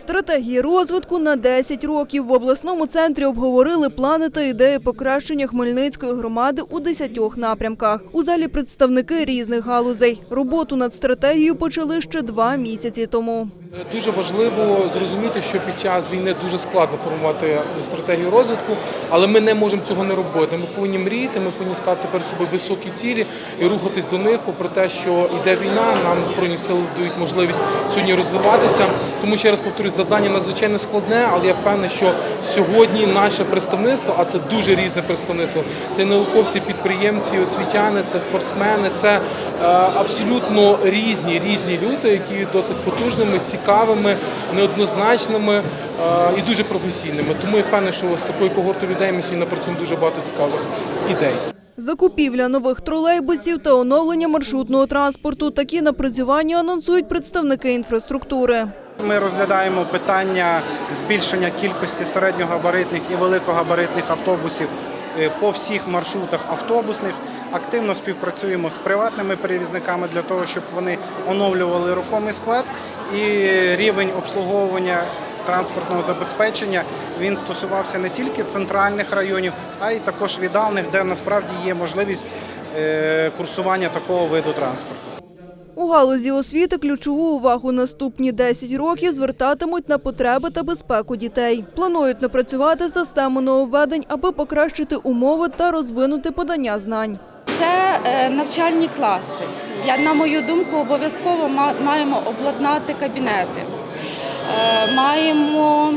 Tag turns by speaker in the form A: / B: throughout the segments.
A: Стратегії розвитку на 10 років в обласному центрі обговорили плани та ідеї покращення Хмельницької громади у 10 напрямках. У залі представники різних галузей. Роботу над стратегією почали ще два місяці тому.
B: Дуже важливо зрозуміти, що під час війни дуже складно формувати стратегію розвитку, але ми не можемо цього не робити. Ми повинні мріяти, ми повинні ставити перед собою високі цілі і рухатись до них, попри те, що йде війна, нам збройні сили дають можливість сьогодні розвиватися. Тому ще раз повторюсь, завдання надзвичайно складне, але я впевнений, що сьогодні наше представництво, а це дуже різне представництво. Це науковці, підприємці, освітяни, це спортсмени, це е, абсолютно різні різні люди, які досить потужними, цікавими, неоднозначними е, і дуже професійними. Тому я впевнений, що з такою когортою людей ми сьогодні напрацюємо дуже багато цікавих ідей.
A: Закупівля нових тролейбусів та оновлення маршрутного транспорту. Такі напрацювання анонсують представники інфраструктури.
C: Ми розглядаємо питання збільшення кількості середньогабаритних і великогабаритних автобусів е, по всіх маршрутах автобусних. Активно співпрацюємо з приватними перевізниками для того, щоб вони оновлювали рухомий склад і рівень обслуговування транспортного забезпечення він стосувався не тільки центральних районів, а й також віддалених, де насправді є можливість е, курсування такого виду транспорту.
A: У галузі освіти ключову увагу наступні 10 років звертатимуть на потреби та безпеку дітей. Планують напрацювати систему нововведень, аби покращити умови та розвинути подання знань.
D: Це е, навчальні класи. Я, на мою думку, обов'язково ма- маємо обладнати кабінети. Е, Маємо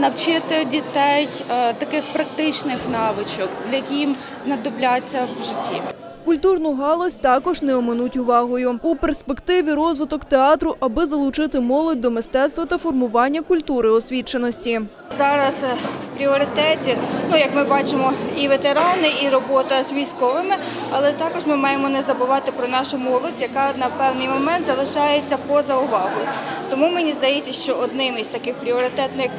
D: навчити дітей е, таких практичних навичок, які їм знадобляться в житті.
A: Культурну галузь також не оминуть увагою. У перспективі розвиток театру, аби залучити молодь до мистецтва та формування культури освіченості.
E: Зараз е, пріоритеті, ну як ми бачимо, і ветерани, і робота з військовими, але також ми маємо не забувати про нашу молодь, яка на певний момент залишається поза увагою. Тому мені здається, що одним із таких пріоритетних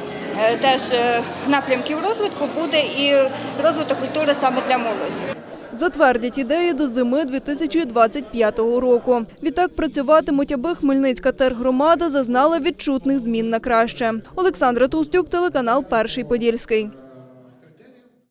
E: е, теж е, напрямків розвитку буде і розвиток культури саме для молоді.
A: Затвердять ідеї до зими 2025 року. Відтак працюватимуть, аби Хмельницька тергромада зазнала відчутних змін на краще. Олександра Тустюк, телеканал Перший Подільський.